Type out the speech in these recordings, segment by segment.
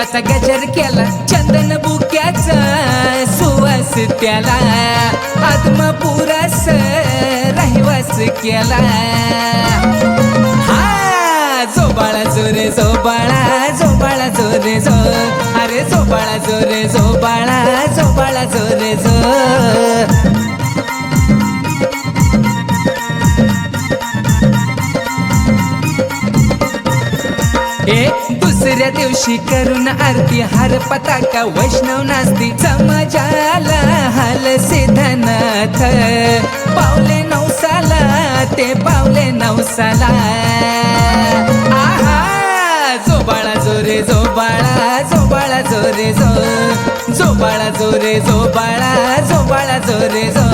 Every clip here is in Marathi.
मृदुंगाचा गजर केला चंदन बुक्याचा सुवास त्याला. आत्मपुरास रहिवास केला. हा जो बाळा जोरे जो बाळा जो बाळा जोरे जो. अरे जो बाळा जोरे जो बाळा जो बाळा जोरे जो. ए दुसऱ्या दिवशी करून आरती हार पताका वैष्णव नास्ती समाजाला हाल सिद्धनाथ. पावले नवसाला ते पावले नवसाला. आहा जो बाळा जोरे जो बाळा जो. बाळा जोरे जो जो बाळा जोरे जो बाळा जो बाळा जोरे जो.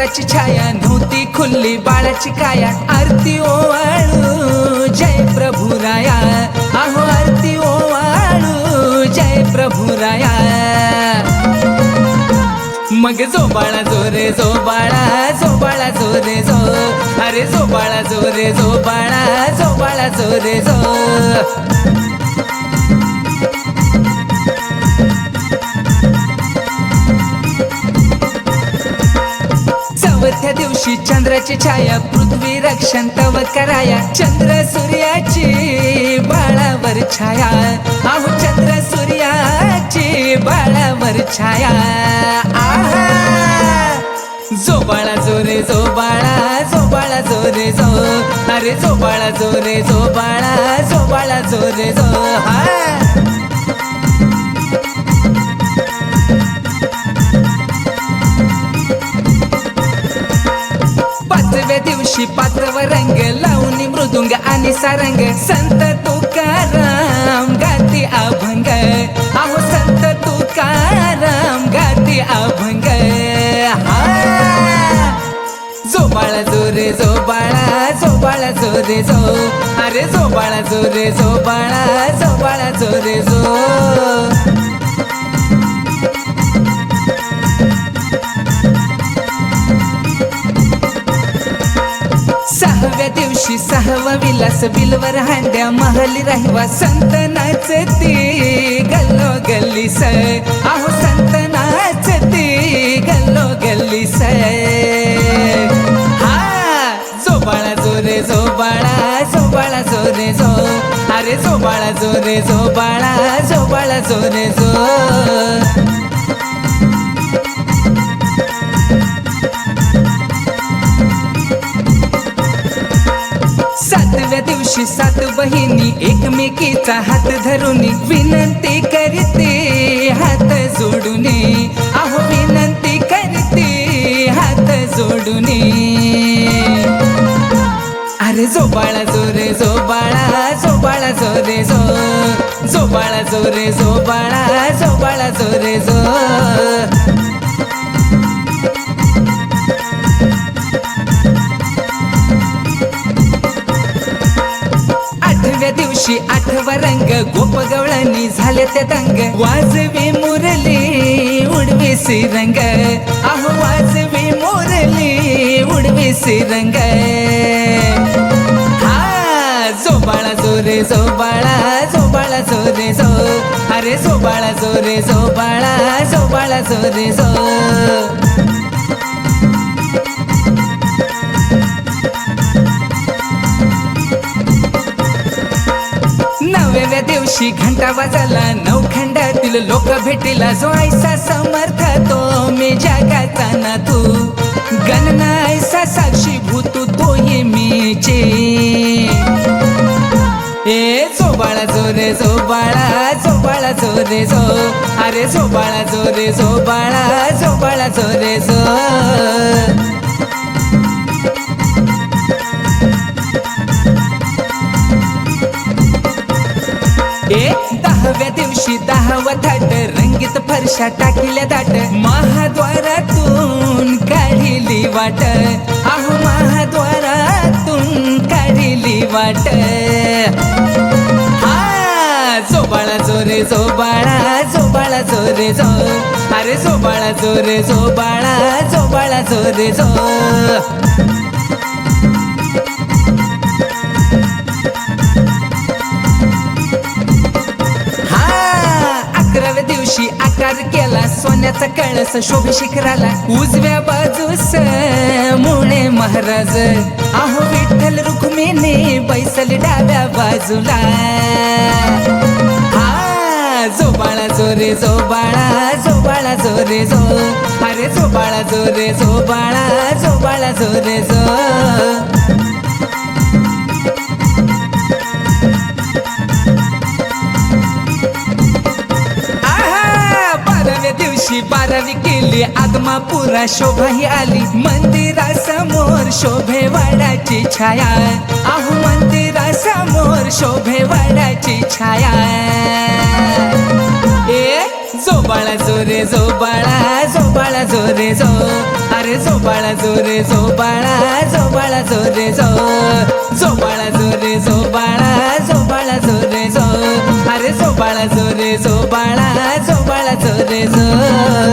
दिवशी छाया नव्हती खुल्ली बाळाची काया. आरती ओवाळू जय प्रभू राया. अहो आरती ओवाळू जय प्रभू राया. मग जो बाळा जोरे जो बाळा जो बाळा जोरे जो. अरे जो बाळा जोरे जो बाळा जो बाळा जोरे जो. चौथ्या दिवशी चंद्राची छाया पृथ्वी रक्षण तव कराया. चंद्र सूर्याची बाळावर छाया. अहो चंद्र सूर्याची बाळावर छाया. आहा! जो बाळा जोरे जो बाळा जो बाळा जोरे जो. अरे जो बाळा जोरे जो बाळा जो बाळा जोरे जो. हा! सारंग संत तुकाराम गाती अभंग. अहो संत तुकाराम गाती अभंग. जो बाळा जोरे जो बाळा जो बाळा जोरे जो. अरे जो बाळा जोरे जो बाळा जो बाळा जोरे जो. सहाव्या दिवशी सहावा विलास बिलवर हांड्या महली राहिवा. संत नाचती गल्लो गल्ली स आहो संत नाचती गल्लो गल्ली स हा जोबाळा जोरे जो बाळा जो बाळा जोरे जो. अरे जोबाळा जोरे जो बाळा जो बाळा जोरे जो. एकमेकीचा हात धरून विनंती करते हात जोडून. अहो विनंती करते हात जोडून. अरे जो बाळा जोरे जो बाळा जो बाळा जोरे जो जो बाळा जोरे जो बाळा जो बाळा जोरे जो. दिवशी आठवा रंग गोप गवळणी झाले ते दंग. वाजवी मुरली उडवी रंग अहो वाजवी मुरली उडवी रंग हा जो बाळा जोरे जो बाळा जो बाळा जोरे जो. अरे जो बाळा जोरे जो बाळा जो बाळा जोरे जो. दिवशी घंटा वाजला नवखंडातील लोक भेटीला जो ऐसा समर्थ तो मी जगाचा ना तू. गणना ऐसा साक्षी भूतू तोही मीचे ए जो बाळा जोरे जो बाळा जो बाळा जोरे जो. अरे जो बाळा जोरे जो बाळा जो बाळा जोरे ए दहाव्या दिवशी दहावा थाट रंगीत फरशा टाकिल्या दाट. महाद्वारातून काढिली वाट. आहो महाद्वारातून काढिली वाट. हा जो बाळा जोरे जो रे जो. अरे जोरे जो अरे झोबाळा जो बाळा जो रे जो. कळस शोभी शिखराला उजव्या बाजूस मुळे महाराज. आहो विठ्ठल रुक्मिणी बैसल डाव्या बाजूला. हा जो बाळा जो रे जो बाळा जो बाळा जो रे जो. अरे जो बाळा जो रे जो बाळा जो बाळा जो रे जो. बाराव्या बारावी केली. आगमापुरा शोभाही आली. मंदिरासमोर शोभे वाडाची छाया. आहो मंदिरासमोर शोभे वाडाची छाया. ए जो बाळा जो रे जो बाळा जो बाळा जो रे जो. अरे जो बाळा जो रे जो बाळा जो